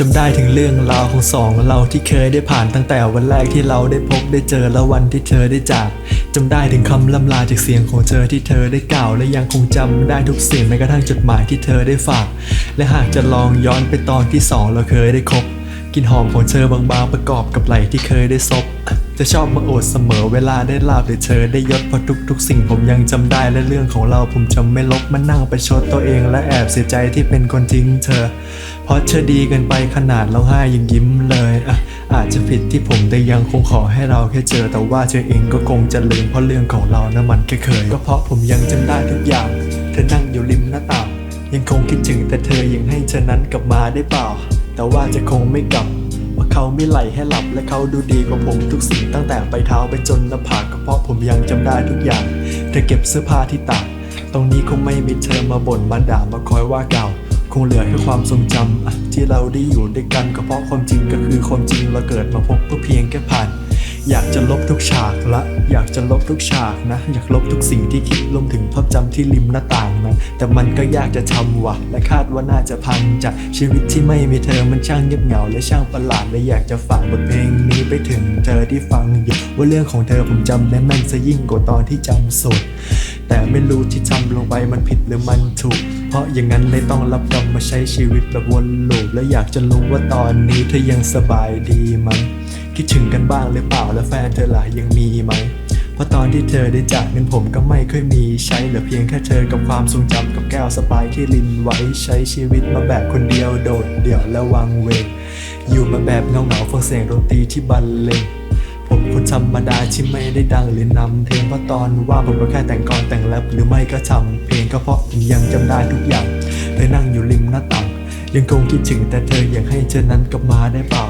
จำได้ถึงเรื่องราวของสองเราที่เคยได้ผ่านตั้งแต่วันแรกที่เราได้พบได้เจอและวันที่เธอได้จากจำได้ถึงคำล่ำลาจากเสียงของเธอที่เธอได้กล่าว และยังคงจำได้ทุกเสียงแม้กระทั่งจดหมายที่เธอได้ฝาก และหากจะลองย้อนไปตอนที่สองเราเคยได้คบ กลิ่นหอมของเธอบางๆประกอบกับไหลที่เคยได้ซบจะชอบมาโอดเสมอเวลาได้ลาบหรือเธอได้ยศเพราะทุก ๆ สิ่งผมยังจำได้และเรื่องของเราผมจะไม่ลบมานั่งไปชดตัวเองและแอบเสียใจที่เป็นคนทิ้งเธอ เพราะเธอดีเกินไปขนาดเราให้ยังยิ้มเลยอะอาจจะผิดที่ผมแต่ยังคงขอให้เราแค่เจอแต่ว่าเธอเองก็คงจะลืมเพราะเรื่องของเรานะมันแค่เคย ก็เพราะผมยังจำได้ทุกอย่าง เธอนั่งอยู่ริมหน้าต่างยังคงคิดถึงแต่เธอยังให้เธอนั้นกลับมาได้เปล่า แต่ว่าจะคงไม่กลับ ว่าเขาไม่ไหลให้หลับและเขาดูดีกว่าผมทุกสิ่งตั้งแต่ไปเท้าไปจนหน้าผากก็เพราะผมยังจำได้ทุกอย่าง เธอเก็บเสื้อผ้าที่ตากตรงนี้คงไม่มีเธอมาบ่นมาด่ามาคอยว่าเก่าคงเหลือแค่ความทรงจำที่เราได้อยู่ด้วยกันก็เพราะความจริงก็คือความจริงเราเกิดมาพบเพื่อเพียงแค่ผ่าน อยากจะลบทุกฉากละ อยากจะลบทุกฉากนะ อยากลบทุกสิ่งที่คิดรวมถึงภาพจำที่ริมหน้าต่างนั้นแต่มันก็ยากจะทำวะ และคาดว่าน่าจะพังจากชีวิตที่ไม่มีเธอมันช่างเงียบเหงาและช่างประหลาดและอยากจะฝากบทเพลงนี้ไปถึงเธอที่ฟังอยู่ว่าเรื่องของเธอผมจำได้แม่นซะยิ่งกว่าตอนที่จำสดแต่ไม่รู้ที่ทำลงไปมันผิดหรือมันถูก เพราะอย่างนั้นเลยต้องรับกรรมมาใช้ชีวิตแบบวนลูปและอยากจะรู้ว่าตอนนี้เธอยังสบายดีไหม คิดถึงกันบ้างหรือเปล่าและแฟนเธอล่ะยังมีไหม เพราะตอนที่เธอได้จากเงินผมก็ไม่เคยมีใช้เหลือเพียงแค่เธอกับความทรงจำกับแก้วสปายที่ลินไว้ใช้ชีวิตมาแบบคนเดียวโดดเดี่ยวและวังเวงอยู่มาแบบเงาเงาฟังเสียงดนตรีที่บรรเลงผมคนธรรมดาที่ไม่ได้ดังหรือนำเพลงเพราะตอนว่างผมก็แค่แต่งกลอนแต่งแรปหรือไม่ก็ทำเพลงก็เพราะผมยังจำได้ทุกอย่างเธอนั่งอยู่ริมหน้าต่างยังคงคิดถึงแต่เธออยากให้เธอนั้นกลับมาได้เปล่า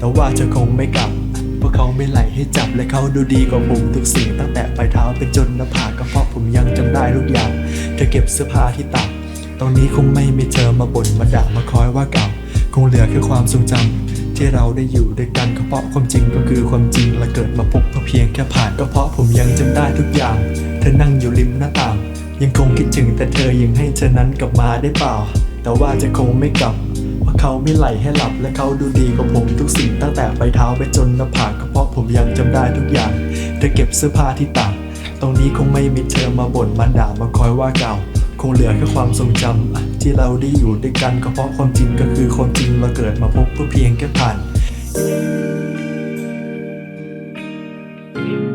แต่ว่าเธอคงไม่กลับเพราะเขาไม่ไหลให้จับและเขาดูดีกว่าผมทุกสิ่งตั้งแต่ปลายเท้าเป็นจนหน้าผากก็เพราะผมยังจำได้ทุกอย่าง เธอเก็บเสื้อผ้าที่ตากตอนนี้คงไม่มีเธอมาบ่นมาด่ามาคอยว่าเก่า คงเหลือแค่ความทรงจำที่เราได้อยู่ด้วยกันก็เพราะความจริงก็คือความจริงและเกิดมาพบเพียงแค่ผ่านก็เพราะผมยังจำได้ทุกอย่าง เธอนั่งอยู่ริมหน้าต่างยังคงคิดถึงแต่เธอยังให้เธอนั้นกลับมาได้เปล่า แต่ว่าจะคงไม่กลับ เขาไม่ไหลให้หลับและเขาดูดีกว่าผมทุกสิ่งตั้งแต่ไปเท้าไปจนหน้าผากเพราะผมยังจำได้ทุกอย่างเธอเก็บเสื้อผ้าที่ตากตรงนี้คงไม่มีเธอมาบ่นมาด่ามาคอยว่าเก่า คงเหลือแค่ความทรงจำ ที่เราได้อยู่ด้วยกันก็เพราะความจริงก็คือความจริงเราเกิดมาพบเพื่อเพียงแค่ผ่าน thank you